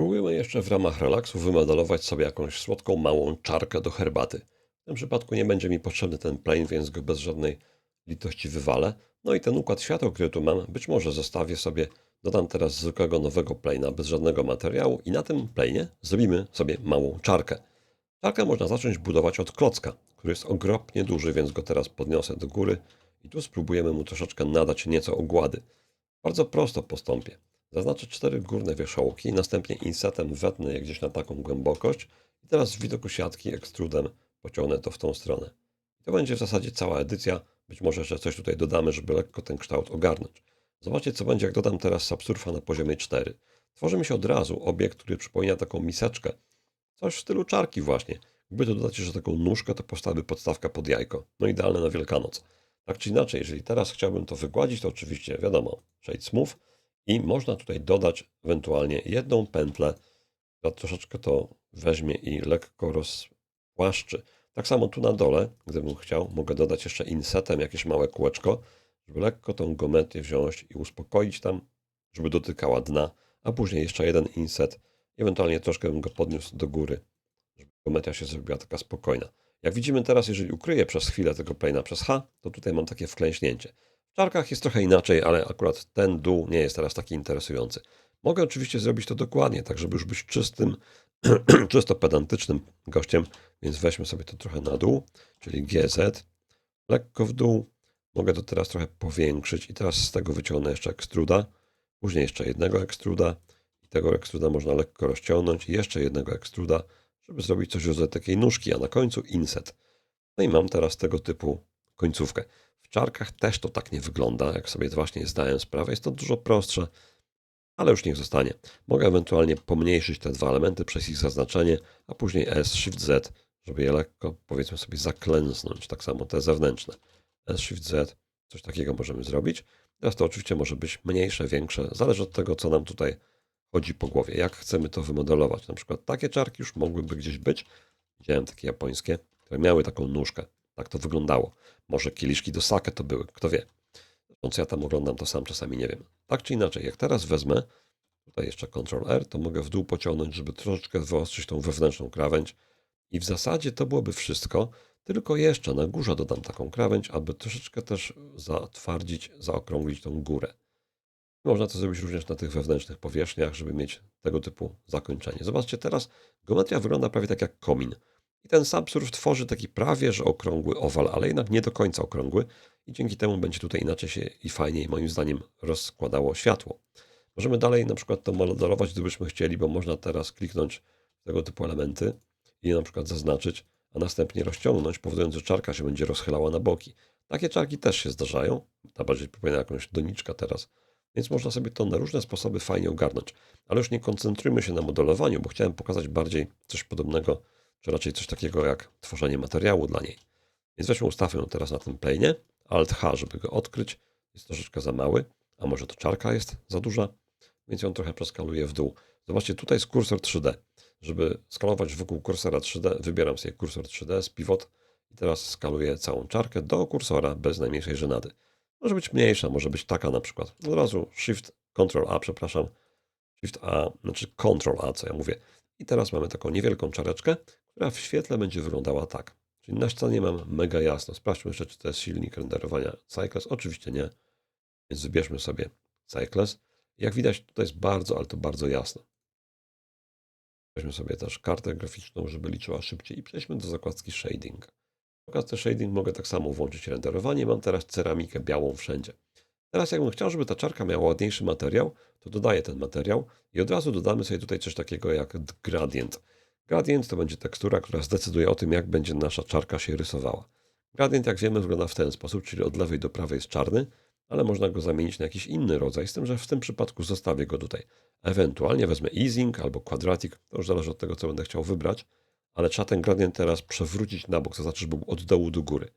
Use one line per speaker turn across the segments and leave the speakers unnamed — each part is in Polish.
Spróbujemy jeszcze w ramach relaksu wymodelować sobie jakąś słodką, małą czarkę do herbaty. W tym przypadku nie będzie mi potrzebny ten plane, więc go bez żadnej litości wywalę. No i ten układ świateł, który tu mam, być może zostawię sobie, dodam teraz zwykłego nowego plane'a bez żadnego materiału i na tym plane'ie zrobimy sobie małą czarkę. Czarkę można zacząć budować od klocka, który jest ogromnie duży, więc go teraz podniosę do góry i tu spróbujemy mu troszeczkę nadać nieco ogłady. Bardzo prosto postąpię. Zaznaczę cztery górne wierzchołki, następnie insetem wetnę je gdzieś na taką głębokość i teraz w widoku siatki ekstrudem pociągnę to w tą stronę. To będzie w zasadzie cała edycja. Być może jeszcze coś tutaj dodamy, żeby lekko ten kształt ogarnąć. Zobaczcie, co będzie, jak dodam teraz subsurfa na poziomie 4. Tworzy mi się od razu obiekt, który przypomina taką miseczkę. Coś w stylu czarki właśnie. Gdyby to dodać jeszcze taką nóżkę, to postawy podstawka pod jajko. No idealne na Wielkanoc. Tak czy inaczej, jeżeli teraz chciałbym to wygładzić, to oczywiście wiadomo, Shade Smooth i można tutaj dodać ewentualnie jedną pętlę, która troszeczkę to weźmie i lekko rozpłaszczy. Tak samo tu na dole, gdybym chciał, mogę dodać jeszcze insetem jakieś małe kółeczko, żeby lekko tą geometrię wziąć i uspokoić tam, żeby dotykała dna, a później jeszcze jeden inset, ewentualnie troszkę bym go podniósł do góry, żeby geometria się zrobiła taka spokojna. Jak widzimy teraz, jeżeli ukryję przez chwilę tego plane'a przez H, to tutaj mam takie wklęśnięcie. W czarkach jest trochę inaczej, ale akurat ten dół nie jest teraz taki interesujący. Mogę oczywiście zrobić to dokładnie, tak żeby już być czystym, czysto pedantycznym gościem, więc weźmy sobie to trochę na dół, czyli GZ, lekko w dół. Mogę to teraz trochę powiększyć i teraz z tego wyciągnę jeszcze ekstruda, później jeszcze jednego ekstruda i tego ekstruda można lekko rozciągnąć i jeszcze jednego ekstruda, żeby zrobić coś rodzaju takiej nóżki, a na końcu inset. No i mam teraz tego typu końcówkę. Czarkach też to tak nie wygląda, jak sobie właśnie zdałem sprawę. Jest to dużo prostsze, ale już niech zostanie. Mogę ewentualnie pomniejszyć te dwa elementy przez ich zaznaczenie, a później S, Shift Z, żeby je lekko, powiedzmy sobie, zaklęsnąć. Tak samo te zewnętrzne. S, Shift Z, coś takiego możemy zrobić. Teraz to oczywiście może być mniejsze, większe, zależy od tego, co nam tutaj chodzi po głowie, jak chcemy to wymodelować. Na przykład takie czarki już mogłyby gdzieś być. Widziałem takie japońskie, które miały taką nóżkę. Tak to wyglądało. Może kieliszki do sake to były, kto wie. Zresztą ja tam oglądam, to sam czasami nie wiem. Tak czy inaczej, jak teraz wezmę, tutaj jeszcze Ctrl R, to mogę w dół pociągnąć, żeby troszeczkę wyostrzyć tą wewnętrzną krawędź. I w zasadzie to byłoby wszystko, tylko jeszcze na górze dodam taką krawędź, aby troszeczkę też zatwardzić, zaokrąglić tą górę. Można to zrobić również na tych wewnętrznych powierzchniach, żeby mieć tego typu zakończenie. Zobaczcie, teraz geometria wygląda prawie tak jak komin. I ten subsurf tworzy taki prawie, że okrągły owal, ale jednak nie do końca okrągły i dzięki temu będzie tutaj inaczej się i fajniej moim zdaniem rozkładało światło. Możemy dalej na przykład to modelować, gdybyśmy chcieli, bo można teraz kliknąć tego typu elementy i je na przykład zaznaczyć, a następnie rozciągnąć, powodując, że czarka się będzie rozchylała na boki. Takie czarki też się zdarzają. Ta bardziej przypomina jakąś doniczka teraz. Więc można sobie to na różne sposoby fajnie ogarnąć. Ale już nie koncentrujmy się na modelowaniu, bo chciałem pokazać bardziej coś podobnego czy raczej coś takiego jak tworzenie materiału dla niej. Więc weźmy ustawę ją teraz na tym planie, Alt H, żeby go odkryć, jest troszeczkę za mały, a może to czarka jest za duża, więc ją trochę przeskaluję w dół. Zobaczcie, tutaj jest kursor 3D. Żeby skalować wokół kursora 3D, wybieram sobie kursor 3D z pivot i teraz skaluję całą czarkę do kursora bez najmniejszej żenady. Może być mniejsza, może być taka na przykład. Od razu Shift, Ctrl A, przepraszam. Shift A, znaczy Ctrl A, co ja mówię. I teraz mamy taką niewielką czareczkę, która w świetle będzie wyglądała tak. Czyli na scenie mam mega jasno. Sprawdźmy jeszcze, czy to jest silnik renderowania Cycles. Oczywiście nie. Więc wybierzmy sobie Cycles. Jak widać, tutaj jest bardzo, ale to bardzo jasno. Weźmy sobie też kartę graficzną, żeby liczyła szybciej i przejdźmy do zakładki Shading. W zakładce Shading mogę tak samo włączyć renderowanie. Mam teraz ceramikę białą wszędzie. Teraz jakbym chciał, żeby ta czarka miała ładniejszy materiał, to dodaję ten materiał i od razu dodamy sobie tutaj coś takiego jak gradient. Gradient to będzie tekstura, która zdecyduje o tym, jak będzie nasza czarka się rysowała. Gradient, jak wiemy, wygląda w ten sposób, czyli od lewej do prawej jest czarny, ale można go zamienić na jakiś inny rodzaj, z tym, że w tym przypadku zostawię go tutaj. Ewentualnie wezmę easing albo quadratic, to już zależy od tego, co będę chciał wybrać, ale trzeba ten gradient teraz przewrócić na bok, to znaczy, żeby był od dołu do góry.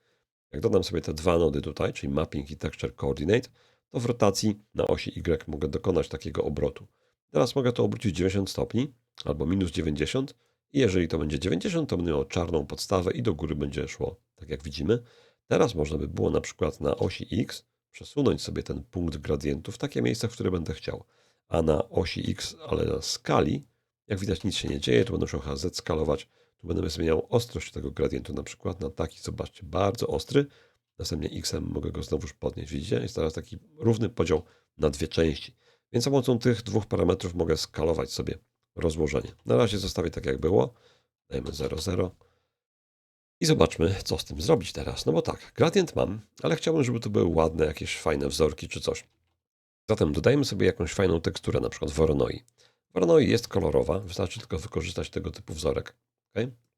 Jak dodam sobie te dwa nody tutaj, czyli mapping i texture coordinate, to w rotacji na osi Y mogę dokonać takiego obrotu. Teraz mogę to obrócić 90 stopni albo minus 90 i jeżeli to będzie 90, to będę miał czarną podstawę i do góry będzie szło, tak jak widzimy. Teraz można by było na przykład na osi X przesunąć sobie ten punkt gradientu w takie miejsce, w które będę chciał. A na osi X, ale na skali, Jak widać nic się nie dzieje, tu będę musiał HZ skalować, tu będę zmieniał ostrość tego gradientu na przykład na taki, zobaczcie, bardzo ostry. Następnie X mogę go znowuż podnieść, widzicie? Jest teraz taki równy podział na dwie części. Więc za pomocą tych dwóch parametrów mogę skalować sobie rozłożenie. Na razie zostawię tak jak było. Dajmy 0,0. I zobaczmy, co z tym zrobić teraz. No bo tak, gradient mam, ale chciałbym, żeby to były ładne, jakieś fajne wzorki czy coś. Zatem dodajmy sobie jakąś fajną teksturę, na przykład Voronoi. Voronoi jest kolorowa, wystarczy tylko wykorzystać tego typu wzorek.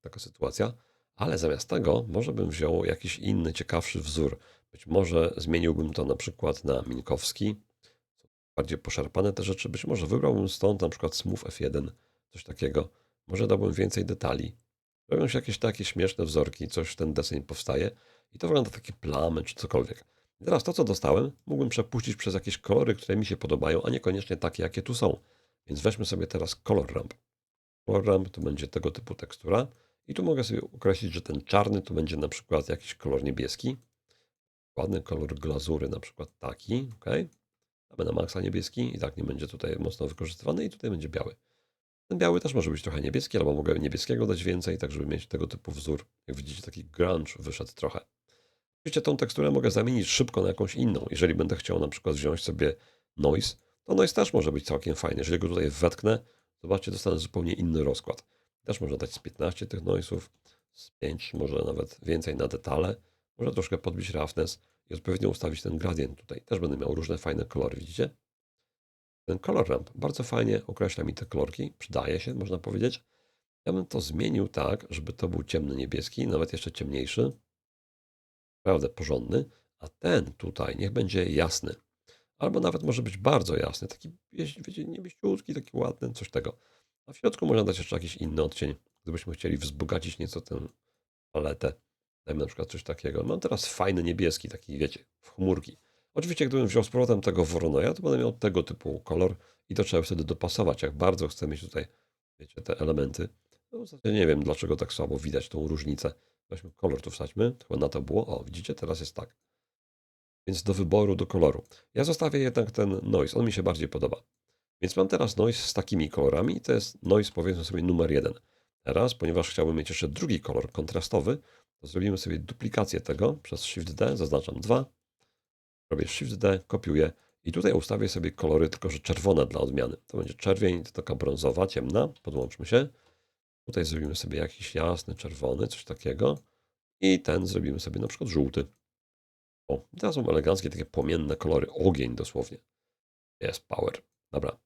Taka sytuacja. Ale zamiast tego może bym wziął jakiś inny, ciekawszy wzór. Być może zmieniłbym to na przykład na minkowski. Bardziej poszarpane te rzeczy. Być może wybrałbym stąd na przykład Smooth F1, coś takiego. Może dałbym więcej detali. Robią się jakieś takie śmieszne wzorki, coś ten deseń powstaje i to wygląda takie plamy czy cokolwiek. I teraz to, co dostałem, mógłbym przepuścić przez jakieś kolory, które mi się podobają, a niekoniecznie takie, jakie tu są. Więc weźmy sobie teraz Color Ramp. Color Ramp to będzie tego typu tekstura. I tu mogę sobie określić, że ten czarny to będzie na przykład jakiś kolor niebieski. Ładny kolor glazury, na przykład taki. ok? Damy na maksa niebieski i tak nie będzie tutaj mocno wykorzystywany i tutaj będzie biały. Ten biały też może być trochę niebieski, albo mogę niebieskiego dać więcej, tak żeby mieć tego typu wzór. Jak widzicie, taki grunge wyszedł trochę. Oczywiście tą teksturę mogę zamienić szybko na jakąś inną. Jeżeli będę chciał na przykład wziąć sobie noise, to noise też może być całkiem fajny. Jeżeli go tutaj wetknę, zobaczcie, dostanę zupełnie inny rozkład. Też można dać z 15 tych noise'ów, z 5, może nawet więcej na detale. Można troszkę podbić roughness i odpowiednio ustawić ten gradient tutaj. Też będę miał różne fajne kolory, widzicie? Ten color ramp bardzo fajnie określa mi te kolorki, przydaje się, można powiedzieć. Ja bym to zmienił tak, żeby to był ciemny niebieski, nawet jeszcze ciemniejszy. Naprawdę porządny. A ten tutaj niech będzie jasny. Albo nawet może być bardzo jasny, taki, wiecie, niebieściutki, taki ładny, coś tego. A w środku można dać jeszcze jakiś inny odcień, gdybyśmy chcieli wzbogacić nieco tę paletę. Dajmy na przykład coś takiego. Mam teraz fajny niebieski, taki wiecie, w chmurki. Oczywiście, gdybym wziął z powrotem tego Voronoja, to będę miał tego typu kolor i to trzeba wtedy dopasować, jak bardzo chcę mieć tutaj, wiecie, te elementy. No, w zasadzie nie wiem, dlaczego tak słabo widać tą różnicę. Weźmy kolor tu wsadźmy, chyba na to było. O, widzicie, teraz jest tak. Więc do wyboru, do koloru. Ja zostawię jednak ten noise, on mi się bardziej podoba. Więc mam teraz noise z takimi kolorami i to jest noise powiedzmy sobie numer jeden. Teraz, ponieważ chciałbym mieć jeszcze drugi kolor kontrastowy, to zrobimy sobie duplikację tego przez Shift D, zaznaczam 2, robię Shift D, kopiuję i tutaj ustawię sobie kolory, tylko że czerwone dla odmiany. To będzie czerwień, to taka brązowa, ciemna, podłączmy się. Tutaj zrobimy sobie jakiś jasny, czerwony, coś takiego. I ten zrobimy sobie na przykład żółty. O, teraz są eleganckie, takie płomienne kolory, ogień dosłownie. Jest power. Dobra.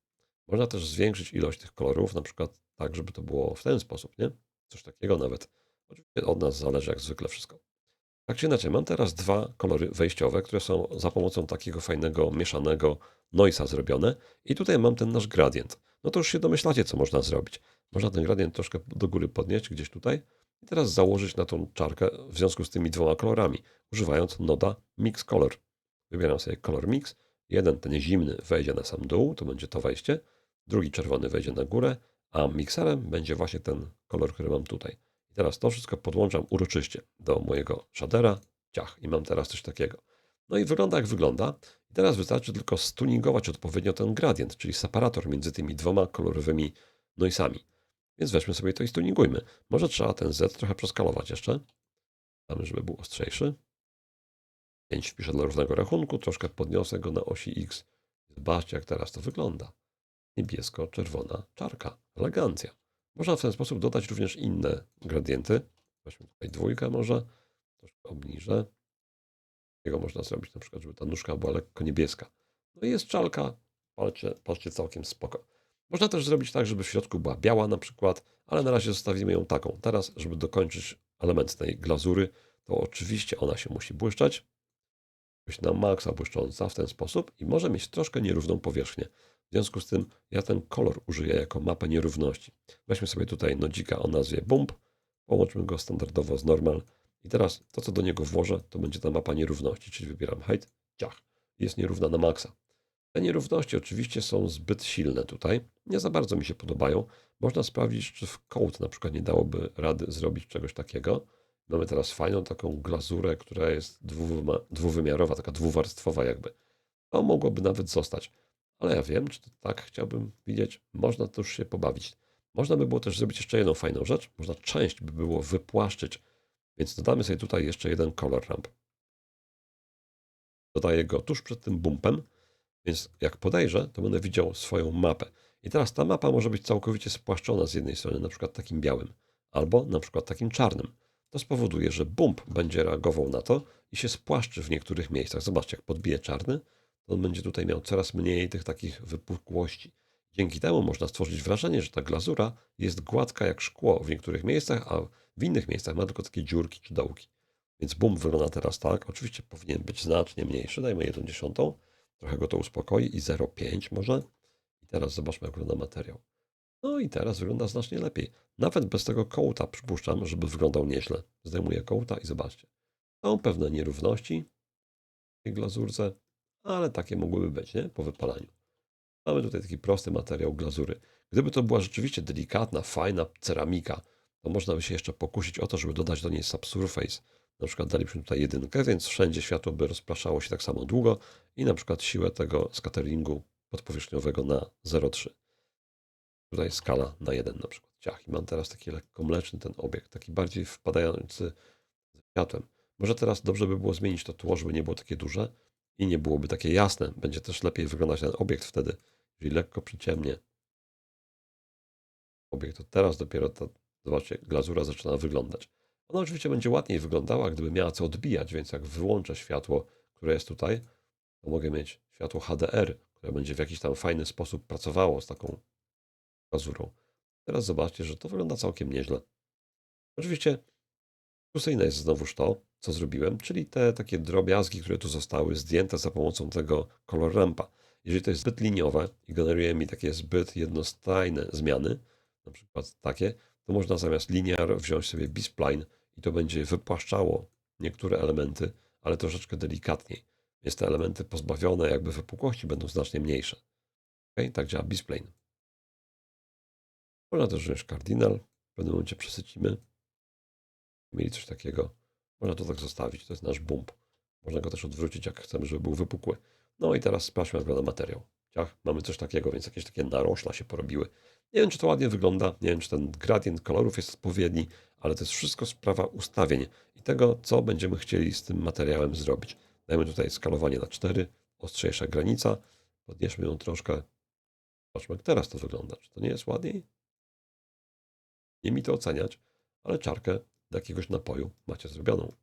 Można też zwiększyć ilość tych kolorów, na przykład tak, żeby to było w ten sposób, nie? Coś takiego nawet. Oczywiście od nas zależy jak zwykle wszystko. Tak czy inaczej, mam teraz dwa kolory wejściowe, które są za pomocą takiego fajnego, mieszanego noisa zrobione. I tutaj mam ten nasz gradient. No to już się domyślacie, co można zrobić. Można ten gradient troszkę do góry podnieść, gdzieś tutaj. I teraz założyć na tą czarkę w związku z tymi dwoma kolorami, używając noda Mix Color. Wybieram sobie kolor Mix. Jeden, ten zimny, wejdzie na sam dół, to będzie to wejście. Drugi czerwony wejdzie na górę, a mikserem będzie właśnie ten kolor, który mam tutaj. I teraz to wszystko podłączam uroczyście do mojego shadera, ciach, i mam teraz coś takiego. No i wygląda jak wygląda. I teraz wystarczy tylko stuningować odpowiednio ten gradient, czyli separator między tymi dwoma kolorowymi noisami. Więc weźmy sobie to i stuningujmy. Może trzeba ten Z trochę przeskalować jeszcze. Damy, żeby był ostrzejszy. 5 wpiszę dla różnego rachunku, troszkę podniosę go na osi X. Zobaczcie, jak teraz to wygląda. Niebiesko-czerwona czarka. Elegancja. Można w ten sposób dodać również inne gradienty. Weźmy tutaj dwójkę może. Troszkę obniżę. Jego można zrobić na przykład, żeby ta nóżka była lekko niebieska. No i jest czalka. Patrzcie, patrzcie całkiem spoko. Można też zrobić tak, żeby w środku była biała na przykład, ale na razie zostawimy ją taką. Teraz, żeby dokończyć element tej glazury, to oczywiście ona się musi błyszczeć. Być na maksa błyszcząca w ten sposób i może mieć troszkę nierówną powierzchnię. W związku z tym ja ten kolor użyję jako mapę nierówności. Weźmy sobie tutaj nodzika o nazwie bump, połączmy go standardowo z normal i teraz to, co do niego włożę, to będzie ta mapa nierówności, czyli wybieram height, ciach, jest nierówna na maksa. Te nierówności oczywiście są zbyt silne tutaj, nie za bardzo mi się podobają. Można sprawdzić, czy w code na przykład nie dałoby rady zrobić czegoś takiego. Mamy teraz fajną taką glazurę, która jest dwuwymiarowa, taka dwuwarstwowa jakby. To mogłoby nawet zostać. Ale ja wiem, czy to tak chciałbym widzieć. Można też się pobawić. Można by było też zrobić jeszcze jedną fajną rzecz. Można część by było wypłaszczyć. Więc dodamy sobie tutaj jeszcze jeden color ramp. Dodaję go tuż przed tym bumpem, więc jak podejrzę, to będę widział swoją mapę. I teraz ta mapa może być całkowicie spłaszczona z jednej strony, na przykład takim białym, albo na przykład takim czarnym. To spowoduje, że bump będzie reagował na to i się spłaszczy w niektórych miejscach. Zobaczcie, jak podbije czarny, to on będzie tutaj miał coraz mniej tych takich wypukłości. Dzięki temu można stworzyć wrażenie, że ta glazura jest gładka jak szkło w niektórych miejscach, a w innych miejscach ma tylko takie dziurki czy dołki. Więc bump wygląda teraz tak. Oczywiście powinien być znacznie mniejszy. Dajmy 1 dziesiątą. Trochę go to uspokoi i 0,5 może. I teraz zobaczmy, jak wygląda materiał. No i teraz wygląda znacznie lepiej. Nawet bez tego kołta przypuszczam, żeby wyglądał nieźle. Zdejmuję kołta i zobaczcie. Są pewne nierówności w tej glazurce, ale takie mogłyby być, nie? Po wypalaniu. Mamy tutaj taki prosty materiał glazury. Gdyby to była rzeczywiście delikatna, fajna ceramika, to można by się jeszcze pokusić o to, żeby dodać do niej subsurface. Na przykład dalibyśmy tutaj jedynkę, więc wszędzie światło by rozpraszało się tak samo długo i na przykład siłę tego scatteringu podpowierzchniowego na 0,3. Tutaj skala na 1 na przykład. Ciach. I mam teraz taki lekko mleczny ten obiekt, taki bardziej wpadający ze światłem. Może teraz dobrze by było zmienić to tło, żeby nie było takie duże i nie byłoby takie jasne. Będzie też lepiej wyglądać ten obiekt wtedy, jeżeli lekko przyciemnie obiekt. To teraz dopiero ta, zobaczcie, glazura zaczyna wyglądać. Ona oczywiście będzie ładniej wyglądała, gdyby miała co odbijać, więc jak wyłączę światło, które jest tutaj, to mogę mieć światło HDR, które będzie w jakiś tam fajny sposób pracowało z taką glazurą. Teraz zobaczcie, że to wygląda całkiem nieźle. Oczywiście dyskusyjne jest znowuż to, co zrobiłem, czyli te takie drobiazgi, które tu zostały zdjęte za pomocą tego color rampa. Jeżeli to jest zbyt liniowe i generuje mi takie zbyt jednostajne zmiany, na przykład takie, to można zamiast linear wziąć sobie B-spline i to będzie wypłaszczało niektóre elementy, ale troszeczkę delikatniej. Więc te elementy pozbawione jakby wypukłości będą znacznie mniejsze. Okay? Tak działa B-spline. Można też wziąć kardynal. W pewnym momencie przesycimy. Mieli coś takiego. Można to tak zostawić. To jest nasz bump. Można go też odwrócić, jak chcemy, żeby był wypukły. No i teraz sprawdźmy, jak wygląda materiał. Ciach, mamy coś takiego, więc jakieś takie narośla się porobiły. Nie wiem, czy to ładnie wygląda, nie wiem, czy ten gradient kolorów jest odpowiedni, ale to jest wszystko sprawa ustawień i tego, co będziemy chcieli z tym materiałem zrobić. Dajmy tutaj skalowanie na 4, ostrzejsza granica, podnieśmy ją troszkę. Zobaczmy, jak teraz to wygląda. Czy to nie jest ładniej? Nie mi to oceniać, ale czarkę do jakiegoś napoju macie zrobioną.